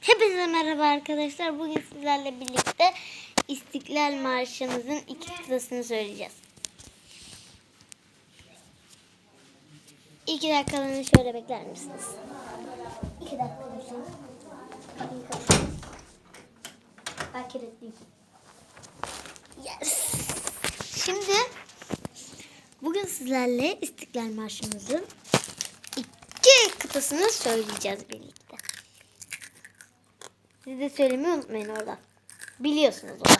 Hepinize merhaba arkadaşlar. Bugün sizlerle birlikte İstiklal Marşımızın iki kıtasını söyleyeceğiz. İki dakikalığını şöyle bekler misiniz? İki dakika. Ben kilitliyim. Yes. Şimdi bugün sizlerle İstiklal Marşımızın iki kıtasını söyleyeceğiz birlikte. Siz de söylemeyi unutmayın orada. Biliyorsunuz o da.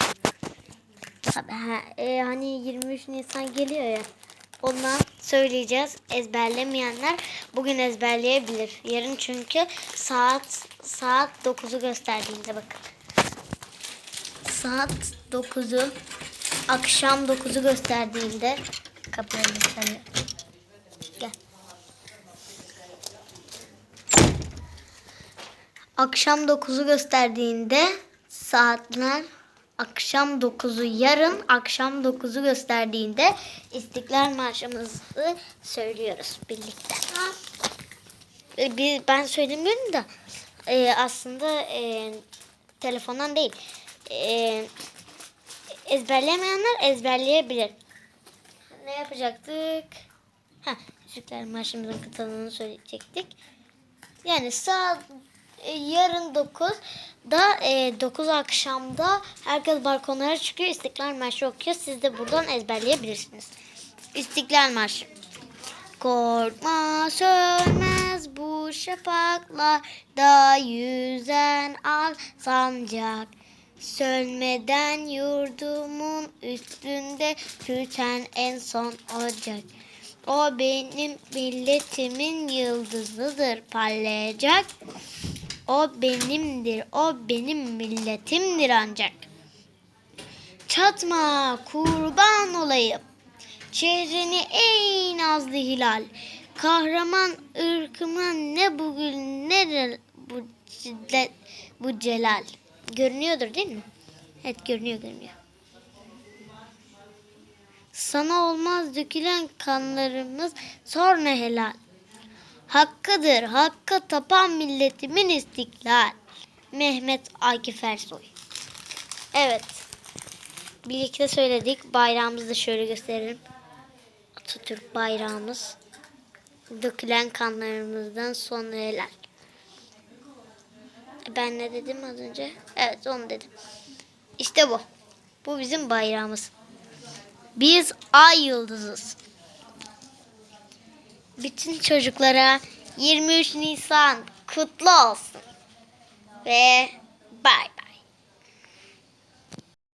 Tabii ha, e, hani 23 Nisan geliyor ya. Ondan söyleyeceğiz. Ezberlemeyenler bugün ezberleyebilir. Yarın çünkü saat saat 9'u gösterdiğinde bakın. Saat 9'u akşam 9'u gösterdiğinde kapıya Akşam 9'u gösterdiğinde saatler akşam 9'u yarın akşam 9'u gösterdiğinde İstiklal Marşımızı söylüyoruz birlikte. Bir- Ben söylemiyorum da e, aslında e, telefondan değil. E, ezberleyemeyenler ezberleyebilir. Ne yapacaktık? Ha, İstiklal Marşımızın kıtalığını söyleyecektik. Yani saat e, yarın 9 da e, 9 akşamda herkes balkonlara çıkıyor. İstiklal Marşı okuyor. Siz de buradan ezberleyebilirsiniz. İstiklal Marşı. Korkma sönmez bu şafaklarda yüzen al sancak. Sönmeden yurdumun üstünde tüten en son ocak. O benim milletimin yıldızıdır parlayacak. O benimdir, o benim milletimdir ancak. Çatma kurban olayım. Çehreni ey nazlı hilal. Kahraman ırkıma ne bugün ne de bu, şiddet, bu celal. Görünüyordur değil mi? Evet görünüyor görünüyor. Sana olmaz dökülen kanlarımız sonra helal. Hakkıdır, hakka tapan milletimin istiklal. Mehmet Akif Ersoy. Evet. Birlikte söyledik. Bayrağımızı da şöyle gösterelim. Atatürk bayrağımız. Dökülen kanlarımızdan sonra helal. Ben ne dedim az önce? Evet onu dedim. İşte bu. Bu bizim bayrağımız. Biz ay yıldızız. Bütün çocuklara 23 Nisan kutlu olsun. Ve bay bay.